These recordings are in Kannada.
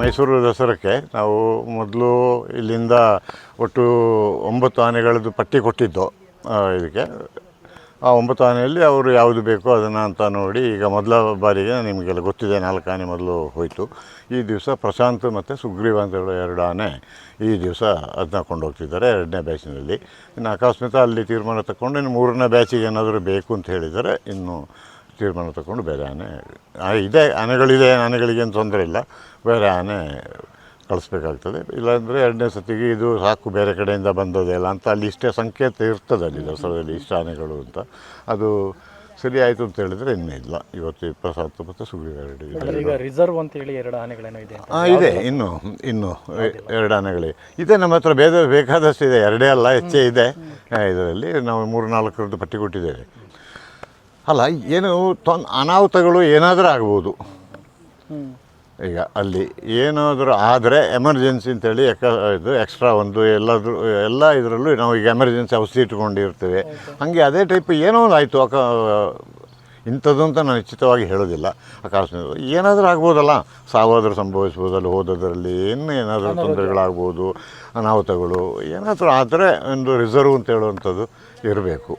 ಮೈಸೂರು ದಸರಕ್ಕೆ ನಾವು ಮೊದಲು ಇಲ್ಲಿಂದ ಒಟ್ಟು ಒಂಬತ್ತು ಆನೆಗಳದ್ದು ಪಟ್ಟಿ ಕೊಟ್ಟಿದ್ದು ಇದಕ್ಕೆ. ಆ ಒಂಬತ್ತು ಆನೆಯಲ್ಲಿ ಅವರು ಯಾವುದು ಬೇಕೋ ಅದನ್ನು ಅಂತ ನೋಡಿ ಈಗ ಮೊದಲ ಬಾರಿಗೆ ನಿಮಗೆಲ್ಲ ಗೊತ್ತಿದೆ, ನಾಲ್ಕು ಆನೆ ಮೊದಲು ಹೋಯಿತು. ಈ ದಿವಸ ಪ್ರಶಾಂತ್ ಮತ್ತು ಸುಗ್ರೀವ ಅಂತ ಹೇಳೋ ಎರಡು ಆನೆ ಈ ದಿವಸ ಅದನ್ನ ಕೊಂಡೋಗ್ತಿದ್ದಾರೆ, ಎರಡನೇ ಬ್ಯಾಚಿನಲ್ಲಿ. ಇನ್ನು ಅಕಸ್ಮಾತ್ ಅಲ್ಲಿ ತೀರ್ಮಾನ ತಗೊಂಡು ಇನ್ನು ಮೂರನೇ ಬ್ಯಾಚಿಗೆ ಏನಾದರೂ ಬೇಕು ಅಂತ ಹೇಳಿದರೆ ಇನ್ನು ತೀರ್ಮಾನ ತಗೊಂಡು ಬೇರೆ ಆನೆ ಇದೆ ಆನೆಗಳಿದೆ ಆನೆಗಳಿಗೇನು ತೊಂದರೆ ಇಲ್ಲ. ಬೇರೆ ಆನೆ ಕಳಿಸ್ಬೇಕಾಗ್ತದೆ. ಇಲ್ಲಾಂದರೆ ಎರಡನೇ ಸತಿಗೆ ಇದು ಸಾಕು ಬೇರೆ ಕಡೆಯಿಂದ ಬಂದದೆಲ್ಲ ಅಂತ ಅಲ್ಲಿ ಇಷ್ಟೇ ಸಂಕೇತ ಇರ್ತದೆ ಅಲ್ಲಿ ದಸರಾದಲ್ಲಿ ಇಷ್ಟು ಆನೆಗಳು ಅಂತ. ಅದು ಸರಿ ಆಯಿತು ಅಂತ ಹೇಳಿದ್ರೆ ಇನ್ನೂ ಇಲ್ಲ. ಇವತ್ತು ಇಪ್ಪತ್ತು ಮತ್ತು ಸುಗ್ರೀವ ಎರಡು. ಈಗ ರಿಸರ್ವ್ ಅಂತ ಹೇಳಿ ಎರಡು ಆನೆಗಳೇನೋ ಇದೆ ಹಾಂ ಇದೆ ಇನ್ನು ಇನ್ನು ಎರಡು ಆನೆಗಳೇ ಇದೆ ನಮ್ಮ ಹತ್ರ ಬೇರೆ ಬೇಕಾದಷ್ಟು ಇದೆ. ಎರಡೇ ಅಲ್ಲ ಹೆಚ್ಚೇ ಇದೆ. ಇದರಲ್ಲಿ ನಾವು ಮೂರು ನಾಲ್ಕರದ್ದು ಪಟ್ಟಿ ಕೊಟ್ಟಿದ್ದೇವೆ. ಅಲ್ಲ ಏನು ತೊನ್ ಅನಾಹುತಗಳು ಏನಾದರೂ ಆಗ್ಬೋದು. ಈಗ ಅಲ್ಲಿ ಏನಾದರೂ ಆದರೆ ಎಮರ್ಜೆನ್ಸಿ ಅಂತೇಳಿ ಎಕ ಇದು ಎಕ್ಸ್ಟ್ರಾ ಒಂದು ಎಲ್ಲಾದರೂ ಎಲ್ಲ ಇದರಲ್ಲೂ ನಾವು ಈಗ ಎಮರ್ಜೆನ್ಸಿ ಔಷಧಿ ಇಟ್ಕೊಂಡಿರ್ತೇವೆ. ಹಾಗೆ ಅದೇ ಟೈಪ್ ಏನೋ ಒಂದು ಆಯಿತು ಅಕ ಇಂಥದ್ದು ಅಂತ ನಾನು ನಿಶ್ಚಿತವಾಗಿ ಹೇಳೋದಿಲ್ಲ. ಅಕಸ್ಮಾತ್ ಏನಾದರೂ ಆಗ್ಬೋದಲ್ಲ ಸಾವಾದರೂ ಅಲ್ಲಿ ಹೋದದರಲ್ಲಿ ಏನು ಏನಾದರೂ ತೊಂದರೆಗಳಾಗ್ಬೋದು ಅನಾಹುತಗಳು ಏನಾದರೂ ಆದರೆ ಒಂದು ರಿಸರ್ವ್ ಅಂತ ಹೇಳುವಂಥದ್ದು ಇರಬೇಕು.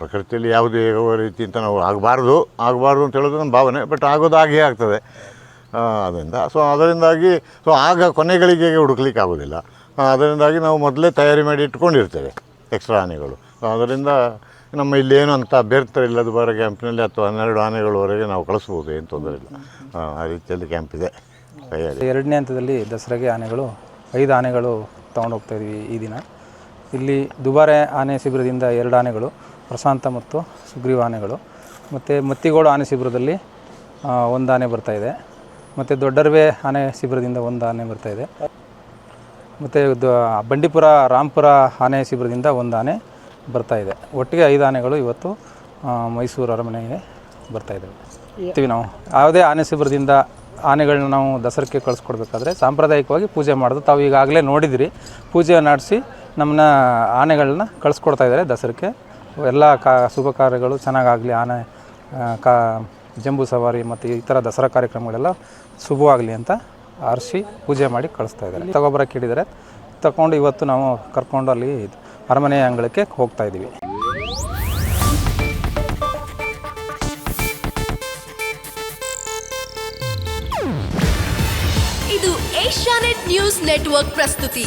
ಪ್ರಕೃತಿಯಲ್ಲಿ ಯಾವುದೇ ರೀತಿ ಅಂತ ನಾವು ಆಗಬಾರ್ದು ಆಗಬಾರ್ದು ಅಂತ ಹೇಳೋದು ನನ್ನ ಭಾವನೆ ಬಟ್ ಆಗೋದು ಆಗೇ ಆಗ್ತದೆ. ಅದರಿಂದ ಸೊ ಅದರಿಂದಾಗಿ ಸೊ ಆಗ ಕೊನೆಗಳಿಗೆ ಹುಡುಕ್ಲಿಕ್ಕೆ ಆಗೋದಿಲ್ಲ. ಅದರಿಂದಾಗಿ ನಾವು ಮೊದಲೇ ತಯಾರಿ ಮಾಡಿ ಇಟ್ಕೊಂಡಿರ್ತೇವೆ ಎಕ್ಸ್ಟ್ರಾ ಆನೆಗಳು. ಅದರಿಂದ ನಮ್ಮ ಇಲ್ಲೇನು ಅಂತ ಅಭ್ಯರ್ಥಿ ಬರ ಕ್ಯಾಂಪಿನಲ್ಲಿ ಅಥವಾ ಹನ್ನೆರಡು ಆನೆಗಳವರೆಗೆ ನಾವು ಕಳಿಸ್ಬೋದು ಏನು ತೊಂದರೆ ಇಲ್ಲ. ಆ, ರೀತಿಯಲ್ಲಿ ಕ್ಯಾಂಪ್ ಇದೆ. ತಯಾರಿ ಎರಡನೇ ಹಂತದಲ್ಲಿ ದಸರಾಗೆ ಆನೆಗಳು ಐದು ಆನೆಗಳು ತೊಗೊಂಡು ಹೋಗ್ತಾ ಇದ್ವಿ ಈ ದಿನ. ಇಲ್ಲಿ ದುಬಾರೆ ಆನೆ ಶಿಬಿರದಿಂದ ಎರಡು ಆನೆಗಳು ಪ್ರಶಾಂತ ಮತ್ತು ಸುಗ್ರೀವ ಆನೆಗಳು ಮತ್ತು ಮತ್ತಿಗೋಡು ಆನೆ ಶಿಬಿರದಲ್ಲಿ ಒಂದು ಆನೆ ಬರ್ತಾಯಿದೆ ಮತ್ತು ದೊಡ್ಡರ್ವೆ ಆನೆ ಶಿಬಿರದಿಂದ ಒಂದು ಆನೆ ಬರ್ತಾ ಇದೆ. ಮತ್ತು ಬಂಡೀಪುರ ರಾಂಪುರ ಆನೆ ಶಿಬಿರದಿಂದ ಒಂದು ಆನೆ ಬರ್ತಾ ಇದೆ. ಒಟ್ಟಿಗೆ ಐದು ಆನೆಗಳು ಇವತ್ತು ಮೈಸೂರು ಅರಮನೆಗೆ ಬರ್ತಾ ಇದ್ದಾವೆ ಇರ್ತೀವಿ ನಾವು. ಯಾವುದೇ ಆನೆ ಶಿಬಿರದಿಂದ ಆನೆಗಳನ್ನ ನಾವು ದಸರಕ್ಕೆ ಕಳಿಸ್ಕೊಡ್ಬೇಕಾದ್ರೆ ಸಾಂಪ್ರದಾಯಿಕವಾಗಿ ಪೂಜೆ ಮಾಡೋದು. ತಾವು ಈಗಾಗಲೇ ನೋಡಿದಿರಿ. ಪೂಜೆ ನಡೆಸಿ ನಮ್ಮನ್ನ ಆನೆಗಳನ್ನ ಕಳಿಸ್ಕೊಡ್ತಾ ಇದ್ದಾರೆ ದಸರಕ್ಕೆ. ಎಲ್ಲ ಕಾ ಶುಭ ಕಾರ್ಯಗಳು ಚೆನ್ನಾಗಾಗಲಿ ಆನೆ ಕಾ ಜಂಬೂ ಸವಾರಿ ಮತ್ತು ಈ ಥರ ದಸರಾ ಕಾರ್ಯಕ್ರಮಗಳೆಲ್ಲ ಶುಭವಾಗಲಿ ಅಂತ ಆರಿಸಿ ಪೂಜೆ ಮಾಡಿ ಕಳಿಸ್ತಾ ಇದ್ದಾರೆ. ತಗೊಬರಕ್ಕೆ ಕೇಳಿದರೆ ತಗೊಂಡು ಇವತ್ತು ನಾವು ಕರ್ಕೊಂಡು ಅಲ್ಲಿ ಅರಮನೆ ಅಂಗಳಕ್ಕೆ ಹೋಗ್ತಾ ಇದ್ದೀವಿ. ಇದು ಏಷ್ಯಾನೆಟ್ ನ್ಯೂಸ್ ನೆಟ್ವರ್ಕ್ ಪ್ರಸ್ತುತಿ.